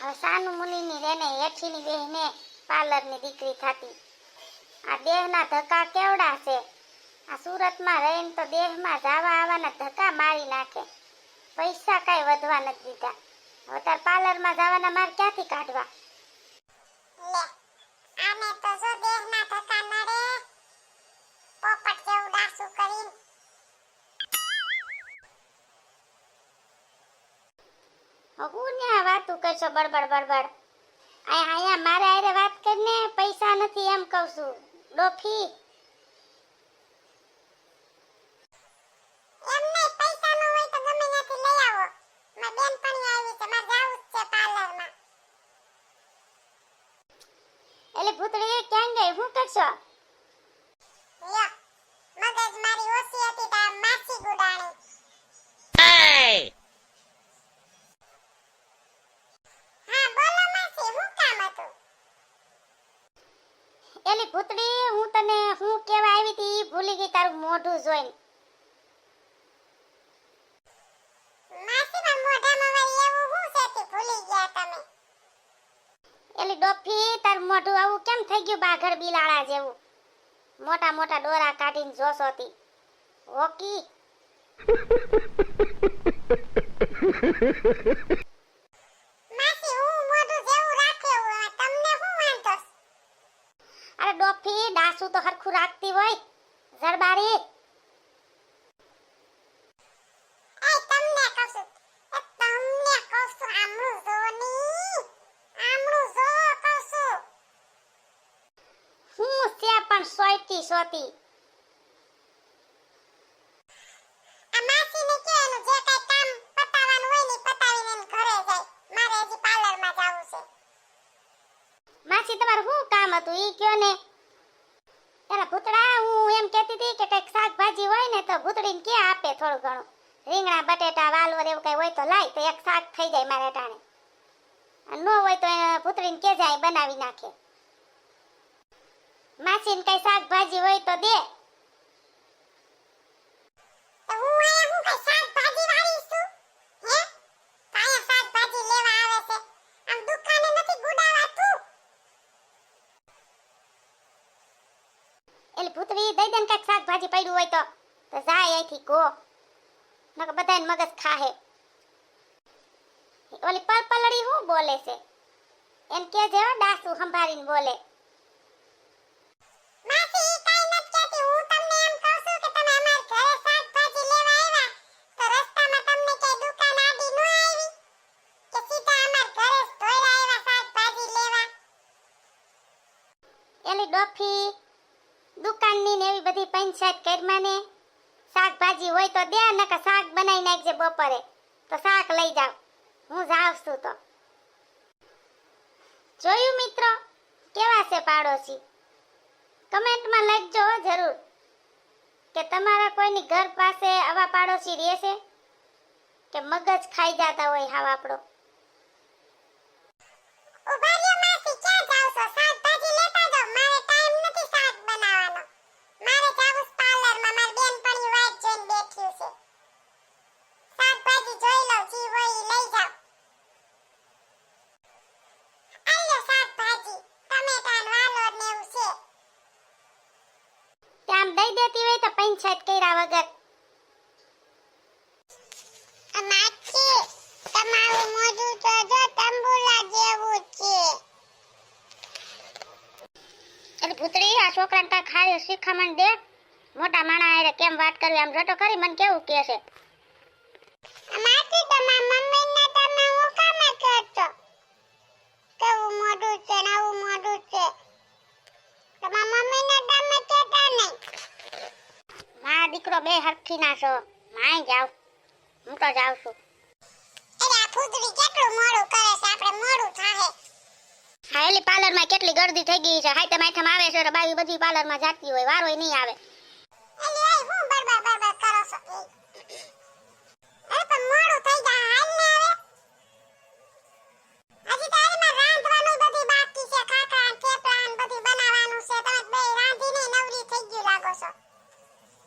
હવે સાનુ મુનિની રેને હેઠીની બેહને પાર્લરની દીકરી થતી. આ દેહના ધક્કા કેવડા છે? આ સુરતમાં રહીને તો દેહમાં જાવા આવવાના ધક્કા મારી નાખે. પૈસા કાંઈ વધવા નથી દીધા. હવે તાર પાર્લરમાં જવાના માર ક્યાંથી કાઢવા? લે આને તો જો દેહના ધક્કા નડે પોપટ જેવું ડાસું કરીને. હું ન્યા વાતું કરશો? બળબડ આ અહીંયા મારે આરે વાત કરીને પૈસા નથી એમ કહું છું. ડોફી એટલે ભૂતળી ક્યાં ગઈ? હું તો ગમે ત્યાંથી લઈ આવો મારી બેનપણી આવી છે મારે જાવું જ છે પાર્લરમાં એટલે ભૂતળી ક્યાં ગઈ શું કરશો લ્યો મગજ મારી ઓછી હતી તો આ માસી ગુડાણી હા બોલો માસી શું કામ હતું એલી ભૂતળી હું તને હું કેવા આવી હતી ભૂલી ગઈ તારું મોઢું જોઈને. એલી ડોફી તારું મોઢું આવું કેમ થઈ ગયું બાઘર બિલાડા જેવું? મોટા મોટા ડોરા કાઢીને જોશો હતી હોકી. ઈ પતાવીને તો હરખું રાખતી હોય. જરબારી. માસી તમારું શું કામ હતું? ઈ કયો ને? એલા ભૂતડા હું એમ કહેતી હતી કે કંઈક શાકભાજી હોય ને તો ભૂતડીને કે આપે થોડું ઘણું? રીંગણા, બટેટા, વાલવર એવું કઈ હોય તો લાય, તો એક શાક થઈ જાય મારે ટાણે. ન હોય તો ભૂતડીને કે જાય, બનાવી નાખે. માસીને કઈ શાકભાજી હોય તો દે તો હું અહીંયા હું કઈ શાકભાજી વાળી છું હે કાયા શાકભાજી લેવા આવે છે આમ દુકાને નથી ગુડાવાતું એટલે ભૂતડી દઈ દે ને કંઈક શાકભાજી પડ્યું હોય તો તો જાય અહીંથી ગો નકર બધાને મગજ ખાહે ઓલી પલપલડી શું બોલે છે એમ કે જે હો ડાસુ સંભાળીને બોલે માસી ઈ કાંઈ નથી કહેતી હું તમને એમ કહું છું કે તમે અમાર ઘરે શાકભાજી લેવા આવ્યા? તો રસ્તામાં તમને ક્યાંય દુકાન આડી ન આવી? કે સીધા અમાર ઘરે જ ધોઈડા આવ્યા શાકભાજી લેવા? એલી ડોફી દુકાનની ને એવી બધી પંચાયત કરમાં ને શાકભાજી હોય તો દે, નકર શાક બનાવી નાખજે બપોરે. તો શાક લઈ જાવ હું જાવ છું તો. જોયું મિત્રો? કેવા છે પાડોશી? કમેન્ટમાં લખજો જરૂર. કે તમારા કોઈની ઘર પાસે આવા પાડોશી રહેશે કે મગજ ખાઈ જતા હોય હાવ આપણો ઊભા રહ્યો માસી ક્યાં જાવ છો શાકભાજી લેતા જાવ મારે ટાઈમ નથી શાક બનાવવાનો મારે જાવું છે પાર્લરમાં મારી બેનપણી વાટ જોઈને બેઠી છે શાકભાજી જોઈ લઉં જી હોય ઈ લઈ જાવ આલ્યો શાકભાજી ટમેટા ને વાલોર ને એવું છે ત્યાં આમ દઈ દેતી હોય તો પંચાયત કર્યા વગર. માખી તમારું મોઢું તો જો તંબુલા જેવું છે. એટલે પુત્રી આ છોકરાને કાંઈ ખાલી શીખામણ દે? મોટા માણા કેમ વાત કરવી? આમ રટો ખરી? મને કેવું કે છે? બે હરખી ના છો માય જાવ. હું તો જાઉં છું. અરે આ ફૂદડી કેટલું મોડું કરે છે? આપણે મોડું થાહે. હા એલી પાર્લરમાં કેટલી ગરદી થઈ ગઈ છે. હાઈટમ આઈટમ આવે છે તો બાઈ બધી પાર્લરમાં જાતી હોય વારોય નહીં આવે એલી ઓય હું બરબર બરબર કરો છો એ અરે પણ મોડું થઈ જાય હાલ ને હવે હજી તારે માં રાંધવાનું બધી બાકી છે ખાખરા ને થેપલા ને બધું બનાવવાનું છે તમે બે રાંધીને નવરી થઈ ગયું લાગો છો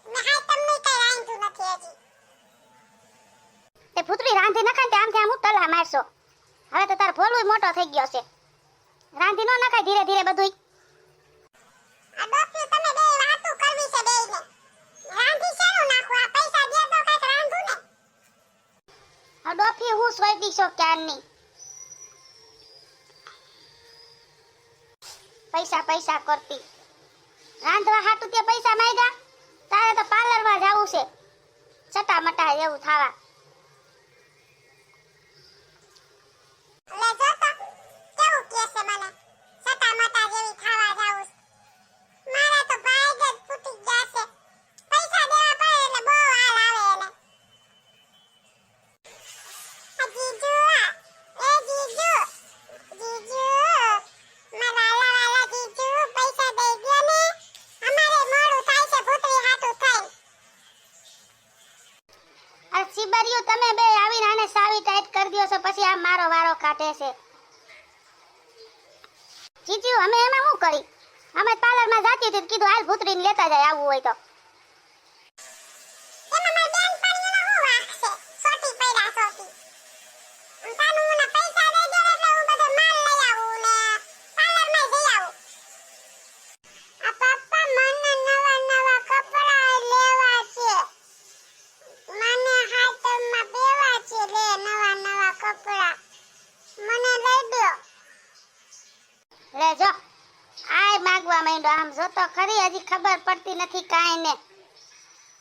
મેં હાય તમને કઈ રાંધ્યું નથી હજી એ ભૂતળી રાંધી નખાય ને આમ આમ હું ટલા મારશો હવે તો તાર ભોલું મોટો થઈ ગયો છે. રાંધી નો નખાય ધીરે ધીરે બધું આ ડોક્યું તમે બે વાતું કરવી છે બેયને. રાંધી શેનું નાખું? આ પૈસા દે તો કાંઈક રાંધું ને. આ ડોફી હું સોઈ દીશો ક્યારની? પૈસા પૈસા કરતી. રાંધવા હાટું તે પૈસા માંગ્યા? તારે તો પાર્લરમાં જવું છે. છટા મટા એવું થાવા. આ તમે બે આવીને આને સાવી ટાઈટ કરી દ્યો છો, પછી આ મારો વારો કાઢે છે. જીજુ, અમે એમાં શું કરી? અમે પાર્લરમાં જાતી હતી કીધું, હાલ ભૂતરીને લેતા જાય, આવવું હોય તો એમાં મારી બેનપણીઓનો શું વાંક છે? સોટી પૈડા સોટી. હું તાનું મને પૈસા દઈ દો એટલે હું બધો માલ લઈ આવું ને પાર્લરમાં જઈ આવું. આ પપ્પા મને નવા નવા કપડાં લેવા છે. મને હાથમાં પહેરવા છે લે નવા નવા કપડાં. મને લઈ દો. લે જો આય માગવા આમ જોતો ખરી હજી ખબર પડતી નથી કાંઈ ને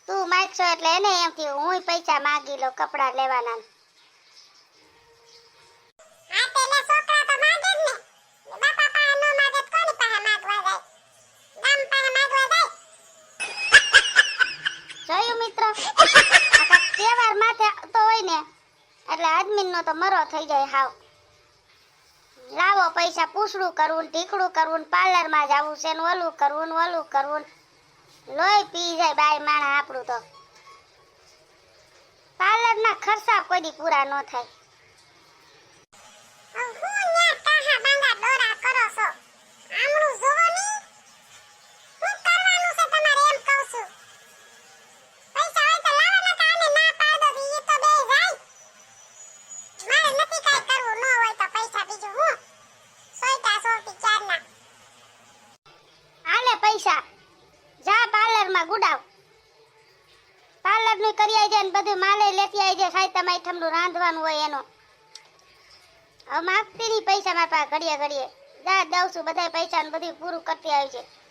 તું માગશો એટલે એને એમ થયું હું પૈસા માગી લો કપડાં લેવાના? જોયું? મિત્ર? તહેવાર માથે તો હોય ને એટલે આદમીનો તો મરો થઈ જાય હાવ. લાવો પૈસા, પૂછડું કરવું ઢીકડું કરવું પાર્લરમાં જવું છે ને ઓલું કરવું ઓલું કરવું લોહી પી જાય બાય માણા આપણું તો. પાર્લરના ખર્ચા કોઈ પૂરા ન થાય હવે હું ન્યા કાહા બાંધા દોરા કરો છો? આમળું જોવો ની? શું કરવાનું છે તમારે એમ કહું છું? પૈસા હોય તો લાવો નકર આને ના પાડો તો ઈ તો બેય જાય. મારે નથી કાંઈ કરવું, ન હોય તો પૈસા બીજું હું? સોયટા સોરતી ક્યારના. આલે પૈસા જા પાર્લરમાં ગુડાવ પાર્લરનું કરી આવી જાય ને બધું માલે લેતી આવી જાય સાઈ રાંધવાનું હોય એનો. હવે માગતી નહીં પૈસા મારા પાસે ઘડીએ ઘડીએ. જા, દઉં છું. બધા પૈસા ને બધું પૂરું કરતી આવી છે.